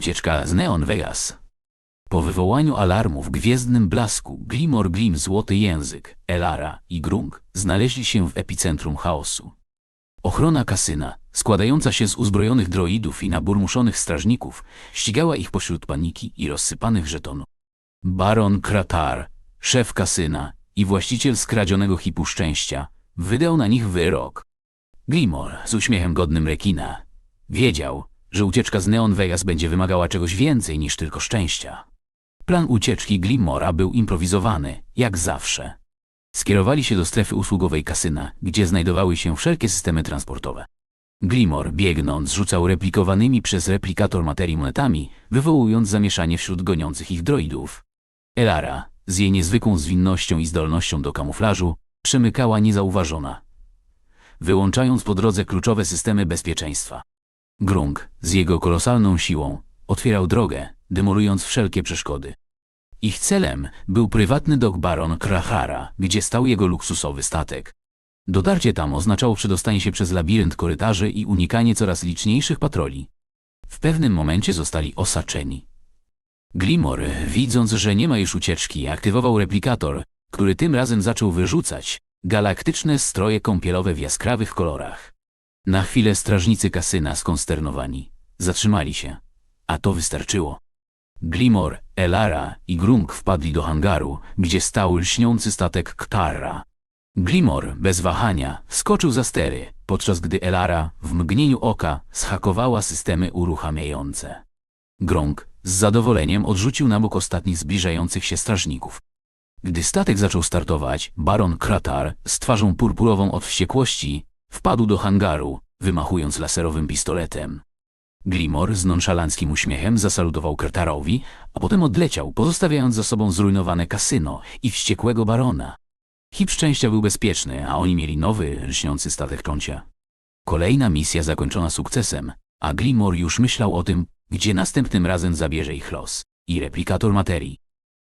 Ucieczka z Neon Vegas. Po wywołaniu alarmu w gwiezdnym blasku Glimor Glim Złoty Język, Elara i Grung znaleźli się w epicentrum chaosu. Ochrona kasyna, składająca się z uzbrojonych droidów i naburmuszonych strażników, ścigała ich pośród paniki i rozsypanych żetonów. Baron Kratar, szef kasyna i właściciel skradzionego hipu szczęścia, wydał na nich wyrok. Glimor, z uśmiechem godnym rekina, wiedział, że ucieczka z Neon Vegas będzie wymagała czegoś więcej niż tylko szczęścia. Plan ucieczki Glimora był improwizowany, jak zawsze. Skierowali się do strefy usługowej kasyna, gdzie znajdowały się wszelkie systemy transportowe. Glimor, biegnąc, rzucał replikowanymi przez replikator materii monetami, wywołując zamieszanie wśród goniących ich droidów. Elara, z jej niezwykłą zwinnością i zdolnością do kamuflażu, przemykała niezauważona, wyłączając po drodze kluczowe systemy bezpieczeństwa. Grung, z jego kolosalną siłą, otwierał drogę, demolując wszelkie przeszkody. Ich celem był prywatny dok Baron Krachara, gdzie stał jego luksusowy statek. Dotarcie tam oznaczało przedostanie się przez labirynt korytarzy i unikanie coraz liczniejszych patroli. W pewnym momencie zostali osaczeni. Glimor, widząc, że nie ma już ucieczki, aktywował replikator, który tym razem zaczął wyrzucać galaktyczne stroje kąpielowe w jaskrawych kolorach. Na chwilę strażnicy kasyna, skonsternowani, zatrzymali się, a to wystarczyło. Glimor, Elara i Grung wpadli do hangaru, gdzie stał lśniący statek Ktara. Glimor, bez wahania, skoczył za stery, podczas gdy Elara w mgnieniu oka schakowała systemy uruchamiające. Grong z zadowoleniem odrzucił na bok ostatnich zbliżających się strażników. Gdy statek zaczął startować, baron Kratar z twarzą purpurową od wściekłości wpadł do hangaru, wymachując laserowym pistoletem. Glimor z nonszalanckim uśmiechem zasalutował Kratarowi, a potem odleciał, pozostawiając za sobą zrujnowane kasyno i wściekłego barona. Hip szczęścia był bezpieczny, a oni mieli nowy, lśniący statek kącia. Kolejna misja zakończona sukcesem, a Glimor już myślał o tym, gdzie następnym razem zabierze ich los i replikator materii.